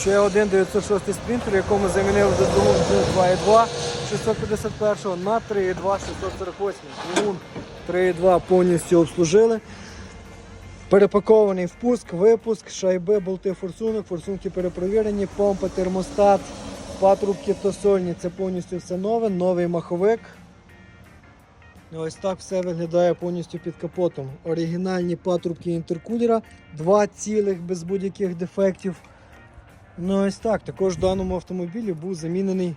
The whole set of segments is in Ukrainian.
Ще один 906 спринтер, якому замінили з 2.2 651 на 3.2 648. Двигун 3.2 повністю обслужили. Перепакований впуск, випуск, шайби, болти форсунок, форсунки перепровірені, помпа, термостат, патрубки тосольні. Це повністю все нове, новий маховик. Ось так все виглядає повністю під капотом. Оригінальні патрубки інтеркулера, два цілих без будь-яких дефектів. Ну ось так. Також в даному автомобілі був замінений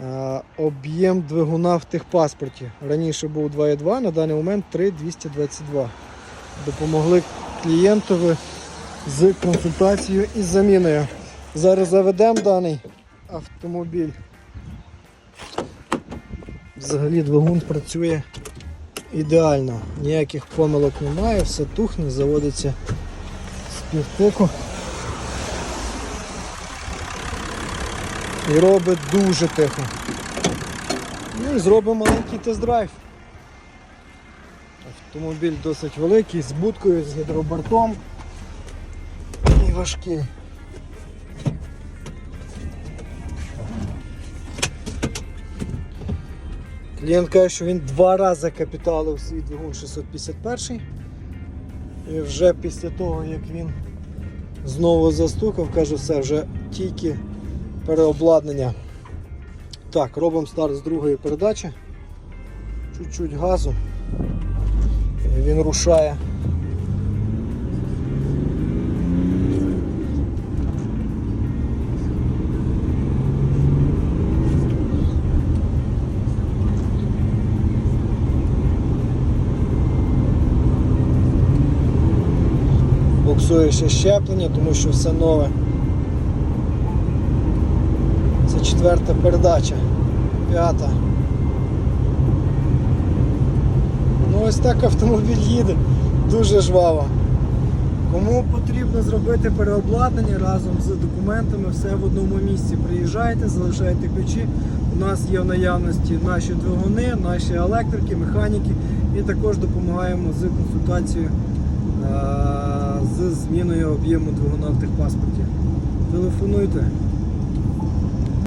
е, об'єм двигуна в техпаспорті. Раніше був 2,2, на даний момент 3,222. Допомогли клієнтові з консультацією і заміною. Зараз заведемо даний автомобіль. Взагалі двигун працює ідеально, ніяких помилок немає, все тухне, заводиться з півтоку. І робить дуже тихо. Ну і зробимо маленький тест-драйв. Автомобіль досить великий, з будкою, з гідробортом і важкий. Клієнт каже, що він два рази капіталив свій двигун 651 і вже після того, як він знову застукав, каже, все, вже тільки переобладнання. Так, робимо старт з другої передачі. Чуть-чуть газу. Він рушає. Буксує ще щеплення, тому що все нове. Це четверта передача. П'ята. Ну ось так автомобіль їде. Дуже жваво. Кому потрібно зробити переобладнання разом з документами, все в одному місці. Приїжджайте, залишайте ключі. У нас є в наявності наші двигуни, наші електрики, механіки і також допомагаємо з консультацією е, з зміною об'єму двигуна в техпаспорті. Телефонуйте.